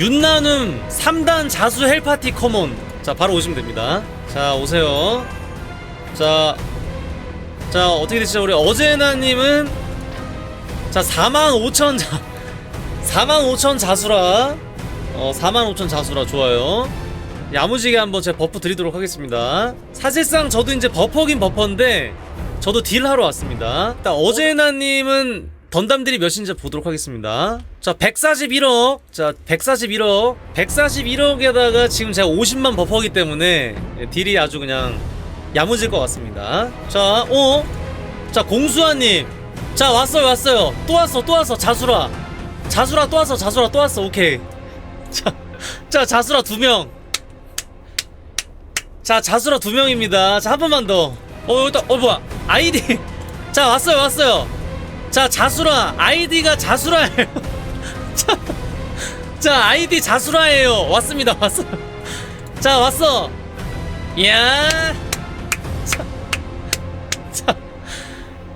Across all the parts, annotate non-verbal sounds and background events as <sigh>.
윤나눔 3단 자수 헬파티 커먼 자 바로 오시면 됩니다. 자 오세요. 자, 자 어떻게 되시죠 우리? 어제나님은 자 45,000 자, 45,000 자수라. 어 45,000 자수라. 좋아요. 야무지게 한번 제가 버프 드리도록 하겠습니다. 사실상 저도 이제 버퍼긴 버퍼인데 저도 딜하러 왔습니다. 일단 어제나님은 던담들이 몇인지 보도록 하겠습니다. 자 141억. 자 141억. 141억에다가 지금 제가 50만 버퍼기 때문에 딜이 아주 그냥 야무질 것 같습니다. 자 어? 자 공수아님. 자 왔어요 왔어요. 또 왔어 또 왔어. 자수라. 자수라 또 왔어 자수라 또 왔어. 오케이. <laughs> 자, 자 자수라 두 명. 자 자수라 두 명입니다. 자 한 번만 더어 여기다 어 뭐야. 아이디. <laughs> 자 왔어요 왔어요 자 자수라. 아이디가 자수라예요. <laughs> 자, 자 아이디 자수라예요. 왔습니다 왔어. 자 왔어. 이야. 자, 자,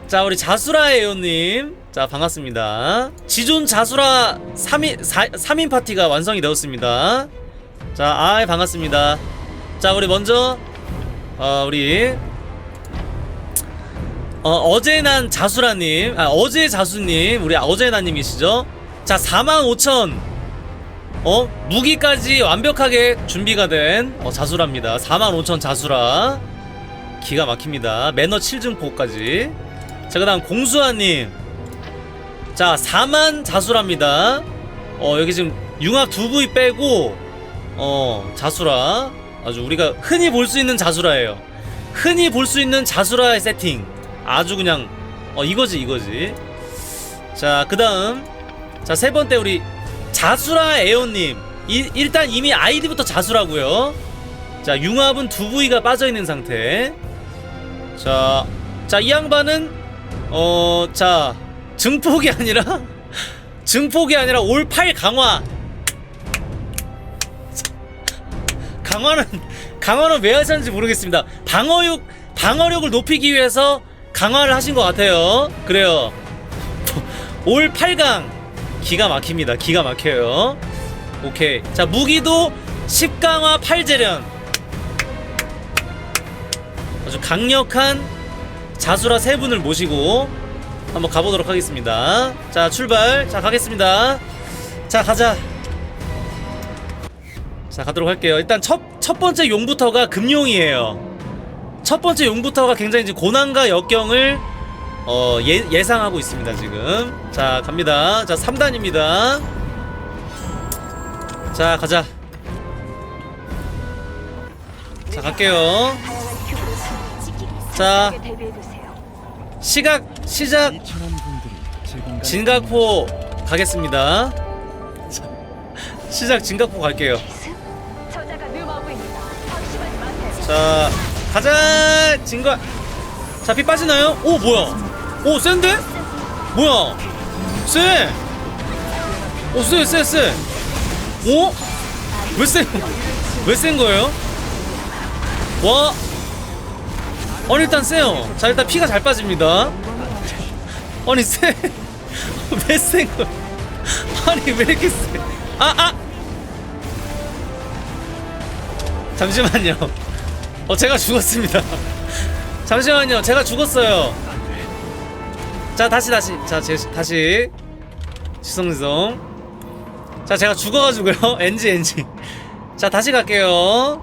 자 우리 자수라 에어님. 자 반갑습니다. 지존 자수라 3인 4, 3인 파티가 완성이 되었습니다. 자 아이 반갑습니다. 자 우리 먼저 어 우리 어, 어제 난 자수라님, 아, 어제 자수님, 우리 어제 난님이시죠? 자, 45,000, 어, 무기까지 완벽하게 준비가 된, 어, 자수라입니다. 45,000 자수라. 기가 막힙니다. 매너 7증포까지. 자, 그 다음 공수아님. 자, 4만 자수라입니다. 어, 여기 지금 융합 두 부위 빼고, 어, 자수라. 아주 우리가 흔히 볼 수 있는 자수라예요. 흔히 볼 수 있는 자수라의 세팅. 아주 그냥 어 이거지 이거지. 자 그 다음. 자 세 번째 우리 자수라 에어님. 이, 일단 이미 아이디부터 자수라고요. 자 융합은 두 부위가 빠져있는 상태. 자 자 이 양반은 어 자 증폭이 아니라 <laughs> 증폭이 아니라 올8 강화. 강화는 강화는 왜 하셨는지 모르겠습니다. 방어력 방어력을 높이기 위해서 강화를 하신 것 같아요. 그래요. 올 8강 기가 막힙니다. 기가 막혀요. 오케이. 자 무기도 10강화 8재련 아주 강력한 자수라 세 분을 모시고 한번 가보도록 하겠습니다. 자 출발. 자 가겠습니다. 자 가자. 자 가도록 할게요. 일단 첫 첫 번째 용부터가 금용이에요. 첫 번째 용부터가 굉장히 이제 고난과 역경을 어, 예, 예상하고 있습니다 지금. 자 갑니다. 자 3단입니다. 자 가자. 자 갈게요. 자 시각 시작. 진각포 가겠습니다. 자, <laughs> 시작 진각포 갈게요. 저자 가자 진거 자피 빠지나요? 오 뭐야 오 센데? 뭐야 쎄! 오 쎄, 쎄, 쎄! 오? 왜 센, <laughs> 왜센 거예요? 와! 아니 일단 세요 자 일단 피가 잘 빠집니다 아니 쎄! <laughs> 왜센 거야? <laughs> 아니 왜 이렇게 쎄? 아! 아! 잠시만요 어 제가 죽었습니다. <laughs> 잠시만요. 제가 죽었어요. 자 다시 다시. 자 제, 다시. 지성지성. 자 제가 죽어가지고요. <laughs> NG NG 자 다시 갈게요.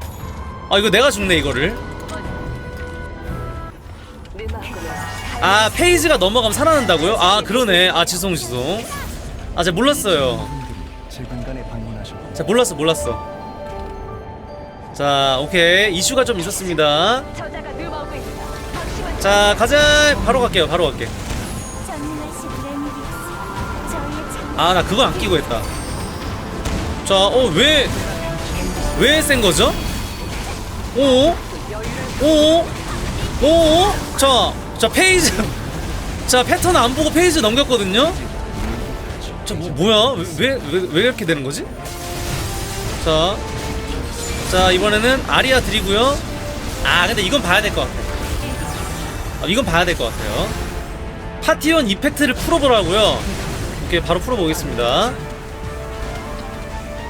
아 이거 내가 죽네 이거를. 아 페이지가 넘어가면 살아난다고요? 아 그러네. 아 지성 지성. 아 제가 몰랐어요. 제 공간에 방문하셨고 자 몰랐어 몰랐어 자 오케이 이슈가 좀 있었습니다 자 가자 바로 갈게요 바로 갈게 아 나 그거 안 끼고 했다 자어왜 왜 센 거죠? 오? 오? 오? 자, 자 페이지 자 패턴 안 보고 페이지 넘겼거든요 자 뭐, 뭐야 왜, 왜, 왜, 왜 이렇게 되는 거지? 자, 자 이번에는 아리아 드리고요. 아 근데 이건 봐야 될 것 같아. 아, 이건 봐야 될 것 같아요. 파티원 이펙트를 풀어보라고요. 오케이 바로 풀어보겠습니다.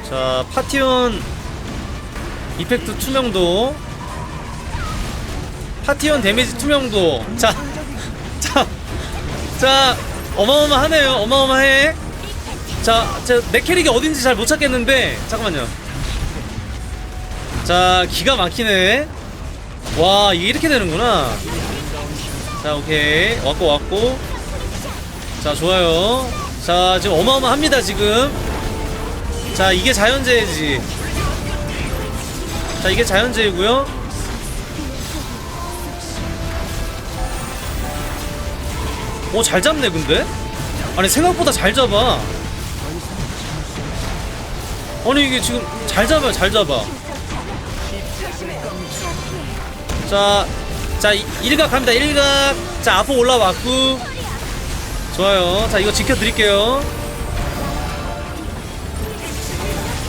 자 파티온 이펙트 투명도. 파티온 데미지 투명도. 자 <laughs> 자, 자, 어마어마하네요. 어마어마해. 자, 제, 내 캐릭이 어딘지 잘 못 찾겠는데, 잠깐만요. 자, 기가 막히네. 와, 이게 이렇게 되는구나. 자, 오케이. 왔고, 왔고. 자, 좋아요. 자, 지금 어마어마합니다, 지금. 자, 이게 자연재해지. 자, 이게 자연재해고요 오, 잘 잡네, 근데? 아니, 생각보다 잘 잡아. 아니, 이게 지금 잘 잡아요, 잘 잡아. 자, 자, 이- 일각 갑니다, 일각. 자, 앞으로 올라왔고. 좋아요. 자, 이거 지켜드릴게요.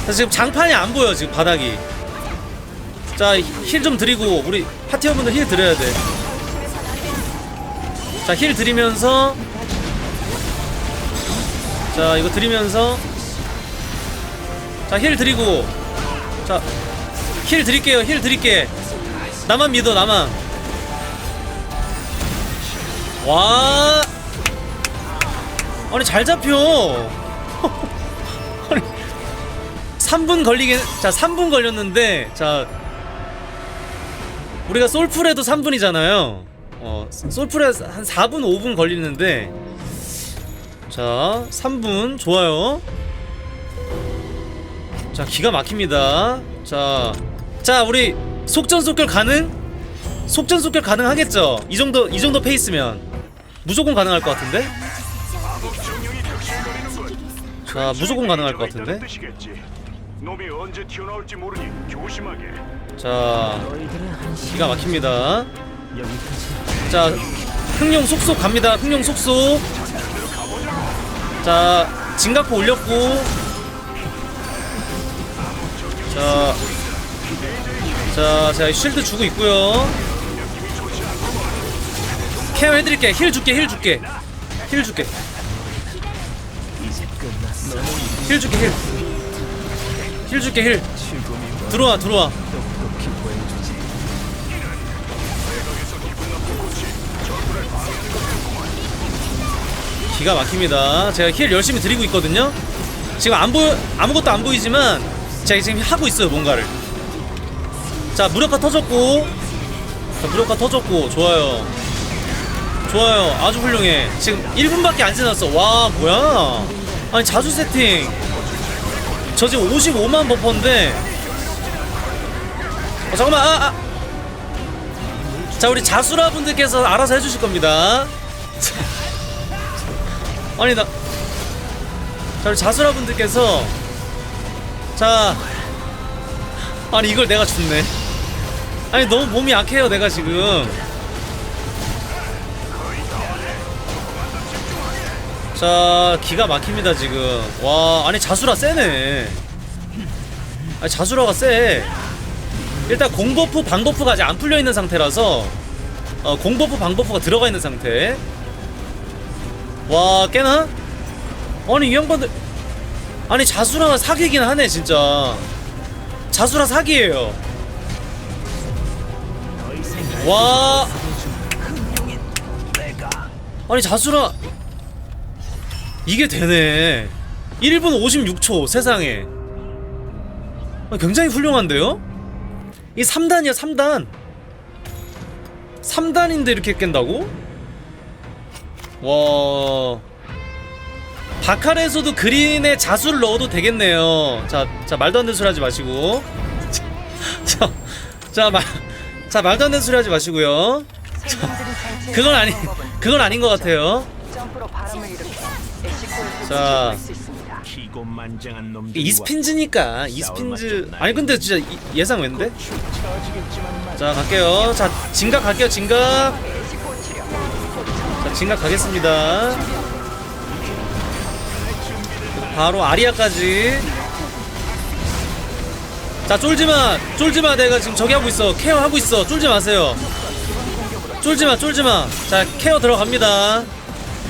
자, 지금 장판이 안 보여, 지금 바닥이. 자, 힐 좀 드리고, 우리 파티원분들 힐 드려야 돼. 자, 힐 드리면서 자, 이거 드리면서 자, 힐 드리고 자, 힐 드릴게요. 힐 드릴게. 나만 믿어, 나만. 와. 아니, 잘 잡혀. <laughs> 아니, 3분 걸리긴 자, 3분 걸렸는데 자, 우리가 솔풀에도 3분이잖아요. 어, 솔풀에 한 4분, 5분 걸리는데 자, 3분 좋아요. 자, 기가 막힙니다. 자, 자, 우리 속전속결 가능? 속전속결 가능하겠죠? 이 정도 이 정도 페이스면 무조건 가능할 것 같은데? 자, 무조건 가능할 것 같은데? 놈이 언제 튀어나올지 모르니 조심하게. 자, 기가 막힙니다. 자, 흥룡 속속 갑니다. 흥룡 속속. 자, 진각포 올렸고. 자, 자, 제가 쉴드 주고 있고요. 케어 해드릴게. 힐 줄게. 힐 줄게. 힐 줄게. 힐 줄게. 힐. 힐 줄게. 힐. 들어와. 들어와. 기가 막힙니다. 제가 힐 열심히 드리고 있거든요. 지금 안 보여 아무것도 안 보이지만 제가 지금 하고 있어요 뭔가를. 자 무력화 터졌고, 자 무력화 터졌고 좋아요. 좋아요 아주 훌륭해. 지금 1분밖에 안 지났어. 와 뭐야? 아니 자주 세팅. 저 지금 55만 버퍼인데. 어, 잠깐만 아, 아. 자 우리 자수라 분들께서 알아서 해주실 겁니다. <laughs> 아니 나. 자 우리 자수라 분들께서 자 아니 이걸 내가 죽네. 아니 너무 몸이 약해요 내가 지금. 자 기가 막힙니다 지금. 와 아니 자수라 세네. 아니 자수라가 세. 일단 공버프 방버프가 아직 안 풀려 있는 상태라서 어, 공버프 방버프가 들어가 있는 상태. 와 깨나? 아니 이 양반들 아니 자수라가 사기긴 하네 진짜 자수라 사기예요 와 아니 자수라 이게 되네 1분 56초 세상에 아, 굉장히 훌륭한데요? 이 3단이야 3단 3단인데 이렇게 깬다고? 와 바칼에서도 그린에 자수를 넣어도 되겠네요. 자, 자 말도 안 되는 소리 하지 마시고. <laughs> 자, 자, 말, 자 말도 안 되는 소리 하지 마시고요. 그건 아니, 그건 아닌 것 같아요. 자. 이스핀즈니까 이스핀즈 아니 근데 진짜 이- 예상 왠데? 자 갈게요. 자 진각 갈게요. 진각. 자 진각 가겠습니다. 바로 아리아까지. 자 쫄지마, 쫄지마. 내가 지금 저기 하고 있어. 케어 하고 있어. 쫄지 마세요. 쫄지마, 쫄지마. 자 케어 들어갑니다.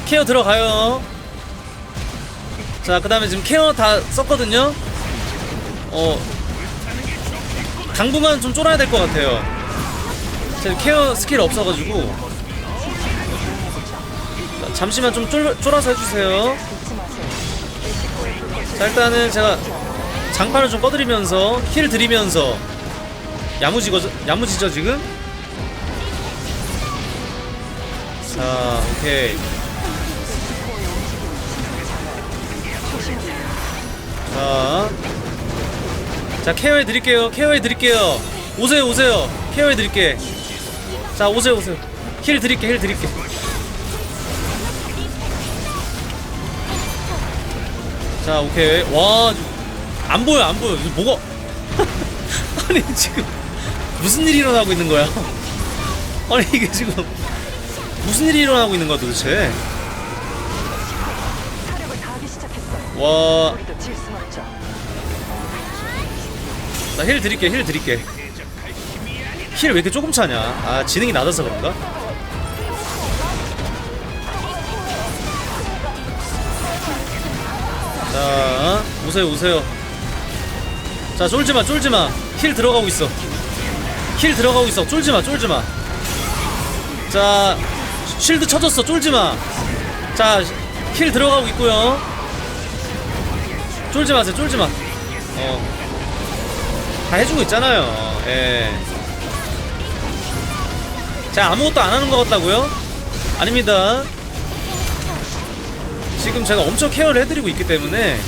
케어 들어가요. 자 그 다음에 지금 케어 다 썼거든요. 어 당분간 좀 쫄아야 될 것 같아요. 제 케어 스킬 없어가지고 자, 잠시만 좀 쫄, 쫄아서 해주세요. 자 일단은 제가 장판을 좀 꺼드리면서 힐 드리면서 야무지거 야무지죠 지금? 자 오케이. 자, 자 케어해 드릴게요. 케어해 드릴게요. 오세요, 오세요. 케어해 드릴게. 자, 오세요, 오세요. 힐 드릴게, 힐 드릴게. 자, 오케이. 와, 안 보여, 안 보여. 이거 뭐가? <laughs> 아니 지금 무슨 일이 일어나고 있는 거야? <laughs> 아니 이게 지금 무슨 일이 일어나고 있는 거야 도대체? 와. 나 힐 드릴게 힐 드릴게 힐 왜 이렇게 조금 차냐 아 지능이 낮아서 그런가? 자 오세요 오세요 자 쫄지마 쫄지마 힐 들어가고 있어 힐 들어가고 있어 쫄지마 쫄지마 자 쉴드 쳐졌어 쫄지마 자힐 들어가고 있고요 쫄지 마세요 쫄지 마. 어. 다 해주고 있잖아요. 예. 자 아무것도 안 하는 것 같다고요? 아닙니다. 지금 제가 엄청 케어를 해드리고 있기 때문에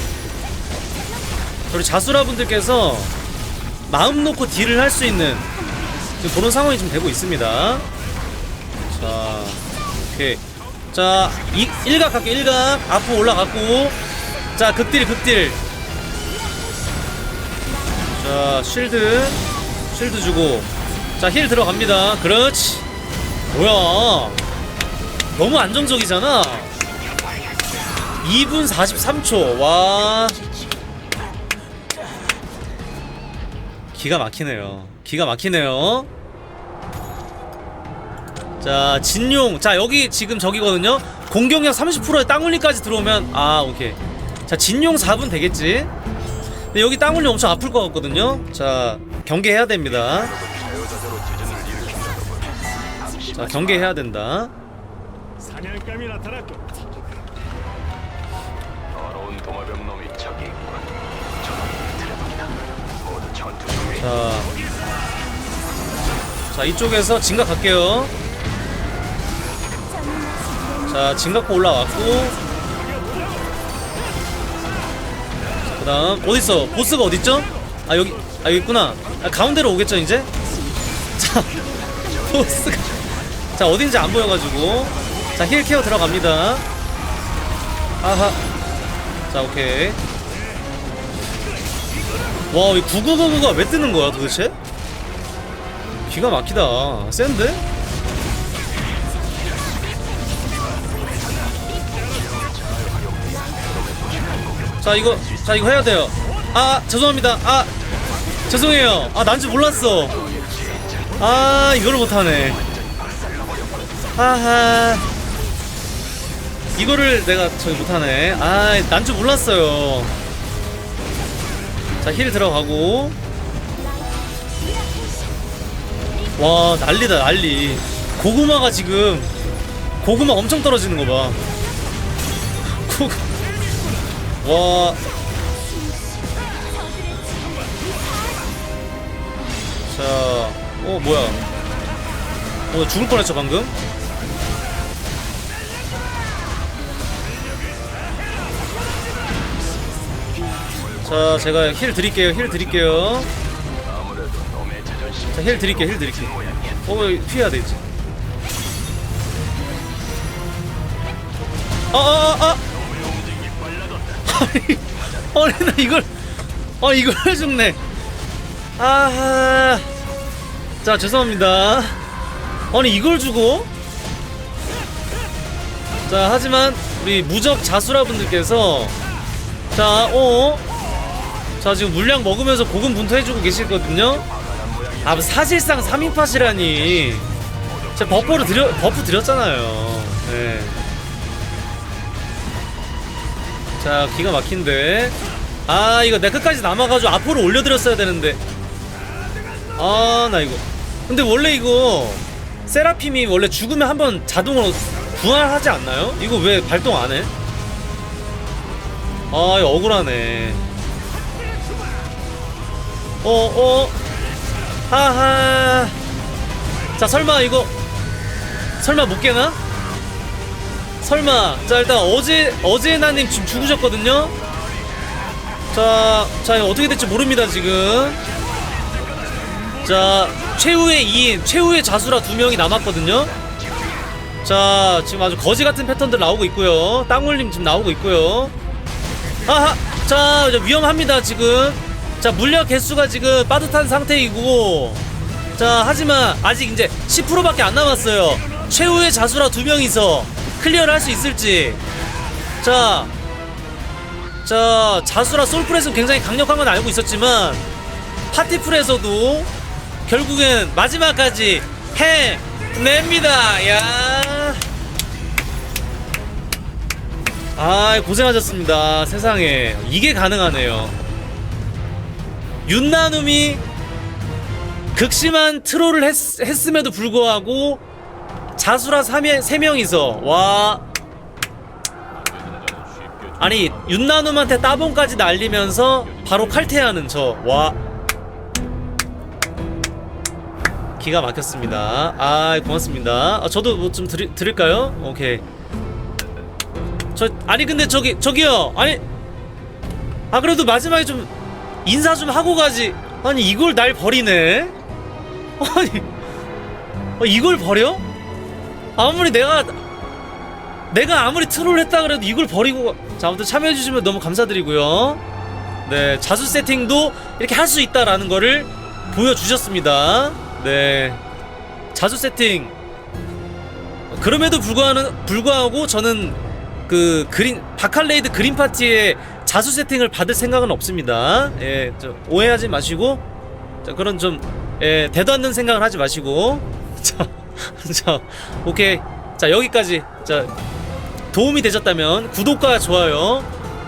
우리 자수라 분들께서 마음 놓고 딜을 할 수 있는 지금 그런 상황이 지금 되고 있습니다. 자, 오케이. 자, 이, 일각 갈게, 일각. 앞으로 올라갔고. 자, 극딜, 극딜. 자, 쉴드. 쉴드 주고. 자, 힐 들어갑니다. 그렇지. 뭐야. 너무 안정적이잖아. 2분 43초. 와. 기가 막히네요. 기가 막히네요. 자, 진용. 자, 여기 지금 저기거든요. 공격력 30%에 땅울리까지 들어오면 아, 오케이. 자, 진용 4분 되겠지? 근데 여기 땅울리 엄청 아플 것 같거든요. 자, 경계해야 됩니다. 자, 경계해야 된다. 사냥감이 나타났고 더러운 도마뱀 놈이 저기 있군 저놈이 들어갑니다 모두 전투 자, 자 이쪽에서 진각 갈게요. 자, 진각포 올라왔고. 그다음 어디 있어? 보스가 어디 있죠? 아 여기, 아 여기 있구나. 아, 가운데로 오겠죠 이제? 자, <laughs> 보스가 자 어딘지 안 보여가지고. 자 힐 케어 들어갑니다. 아하. 자 오케이. 와, 이 9999가 왜 뜨는 거야 도대체? 기가 막히다. 센데? 자, 이거, 자, 이거 해야 돼요. 아, 죄송합니다. 아, 죄송해요. 아, 난줄 몰랐어. 아, 이거를 못하네. 아하. 이거를 내가 저기 못하네. 아, 난 줄 몰랐어요. 자, 힐 들어가고. 와, 난리다, 난리. 고구마가 지금, 고구마 엄청 떨어지는 거 봐. <laughs> 고, 와. 자, 어, 뭐야. 어, 나 죽을 뻔했죠, 방금? 자, 제가 힐 드릴게요, 힐 드릴게요. 자, 힐 드릴게, 힐 드릴게. 어, 피해야 되지. 아, 아, 아, 아! 아니, <laughs> 아니, 나 이걸, 아, 이걸 죽네. 아하. 자, 죄송합니다. 아니, 이걸 주고? 자, 하지만, 우리 무적 자수라 분들께서, 자, 어? 자, 지금 물량 먹으면서 고군분투해주고 계시거든요? 아, 사실상 3인팟이라니. 제가 버퍼를 드려, 버프 드렸잖아요. 네. 자, 기가 막힌데. 아 이거 내 끝까지 남아가지고 앞으로 올려드렸어야 되는데 아 나 이거 근데 원래 이거 세라핌이 원래 죽으면 한번 자동으로 부활하지 않나요? 이거 왜 발동 안 해? 아 억울하네 어어. 하하. 자 설마 이거 설마 못 깨나? 설마. 자 일단 어제 어제 나님 지금 죽으셨거든요? 자, 자 이거 어떻게 될지 모릅니다 지금. 자 최후의 2인 최후의 자수라 두 명이 남았거든요? 자 지금 아주 거지 같은 패턴들 나오고 있고요. 땅올림 지금 나오고 있고요. 아하. 자 위험합니다 지금 자 물약 개수가 지금 빠듯한 상태이고 자 하지만 아직 이제 10%밖에 안 남았어요 최후의 자수라 두 명이서 클리어를 할 수 있을지 자 자 자수라 솔플에서는 굉장히 강력한 건 알고 있었지만 파티풀에서도 결국엔 마지막까지 해냅니다 야 아, 고생하셨습니다. 세상에. 이게 가능하네요. 윤나눔이 극심한 트롤을 했, 했음에도 불구하고 자수라 3명, 3명이서 와 아니 윤나눔한테 따봉까지 날리면서 바로 칼퇴하는 저 와 기가 막혔습니다. 아 고맙습니다. 아, 저도 뭐 좀 드릴까요? 오케이. 저 아니 근데 저기 저기요 아니 아 그래도 마지막에 좀 인사 좀 하고 가지. 아니 이걸 날 버리네? 아니 어, 이걸 버려? 아무리 내가 내가 아무리 트롤 했다 그래도 이걸 버리고 가- 자 아무튼 참여해 주시면 너무 감사드리고요. 네 자수 세팅도 이렇게 할 수 있다라는 거를 보여주셨습니다. 네 자수 세팅. 그럼에도 불구하고 저는 그 그린 바칼레이드 그린 파티의 자수 세팅을 받을 생각은 없습니다. 예, 저 오해하지 마시고 자 그런 좀 예, 대도 않는 생각을 하지 마시고 <laughs> 자, 자 오케이 자 여기까지 자 도움이 되셨다면 구독과 좋아요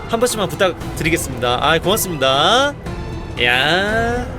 한 번씩만 부탁드리겠습니다. 아 고맙습니다. 야.